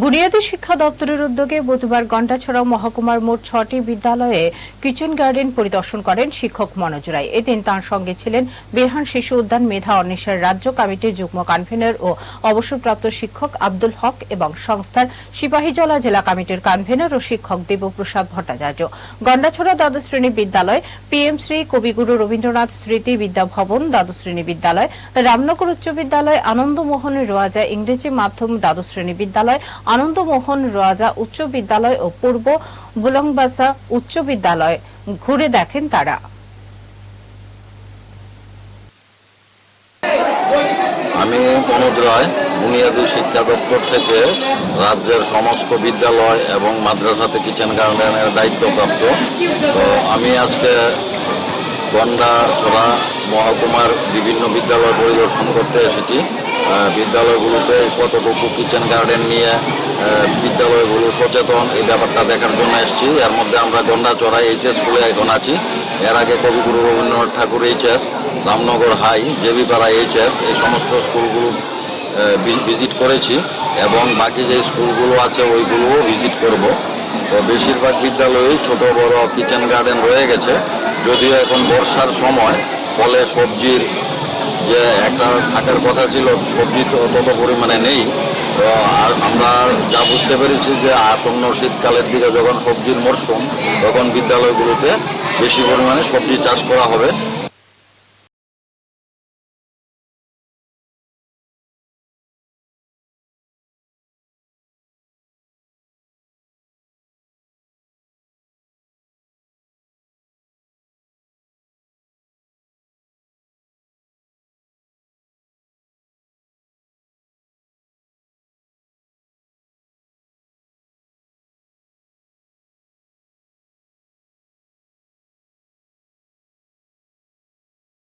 বুনিয়াদী শিক্ষা দপ্তরের উদ্যোগে বুধবার গন্ডাছড়া মহকুমার মোট ছটি বিদ্যালয়ে কিচেন গার্ডেন পরিদর্শন করেন শিক্ষক মনোজ রায়। এদিন তাঁর সঙ্গে ছিলেন বেহান শিশু উদ্যান মেধা অন্বেষণ রাজ্য কমিটির যুগ্ম কনভেনর ও অবসরপ্রাপ্ত শিক্ষক আব্দুল হক এবং সংস্থার সিপাহীজলা জেলা কমিটির কনভেনর ও শিক্ষক দেবপ্রসাদ ভট্টাচার্য। গন্ডাছড়া দ্বাদশ শ্রেণি বিদ্যালয় পিএম শ্রী কবিগুরু রবীন্দ্রনাথ স্মৃতি বিদ্যাভবন দ্বাদশ শ্রেণি বিদ্যালয়, রামনগর উচ্চ বিদ্যালয় আনন্দমোহন রোয়াজা ইংরেজি মাধ্যম দ্বাদশ শ্রেণি বিদ্যালয় আনন্দমোহন রাজা উচ্চ বিদ্যালয় ও পূর্ব বুলংবাসা উচ্চ বিদ্যালয়। ঘুরে দেখেন তারা। আমি প্রমোদ রায় বুনিয়াদী শিক্ষা দপ্তর থেকে রাজ্যের সমস্ত বিদ্যালয় এবং মাদ্রাসাতে কিচেন গার্ডেনের দায়িত্বপ্রাপ্ত। তো আমি আজকে গন্ডা, ছড়া, মহকুমার বিভিন্ন বিদ্যালয় পরিদর্শন করতে এসেছি। বিদ্যালয়গুলোতে কতটুকু কিচেন গার্ডেন নিয়ে বিদ্যালয়গুলো সচেতন, এই ব্যাপারটা দেখার জন্য এসেছি। এর মধ্যে আমরা গন্ডাচড়া এইচএস স্কুলে এখন আছি। এর আগে কবিগুরু রবীন্দ্রনাথ ঠাকুর এইচএস, রামনগর হাই, জেবিপাড়া এইচএস, এই সমস্ত স্কুলগুলো ভিজিট করেছি। এবং বাকি যে স্কুলগুলো আছে, ওইগুলোও ভিজিট করব। তো বেশিরভাগ বিদ্যালয়েই ছোট, বড় কিচেন গার্ডেন রয়ে গেছে। যদিও এখন বর্ষার সময়, ফলে সবজির যে একটা থাকার কথা ছিল, সবজি তো তত পরিমাণে নেই। তো আর আমরা যা বুঝতে পেরেছি যে আসন্ন শীতকালের দিকে যখন সবজির মরশুম, তখন বিদ্যালয়গুলোতে বেশি পরিমাণে সবজি চাষ করা হবে।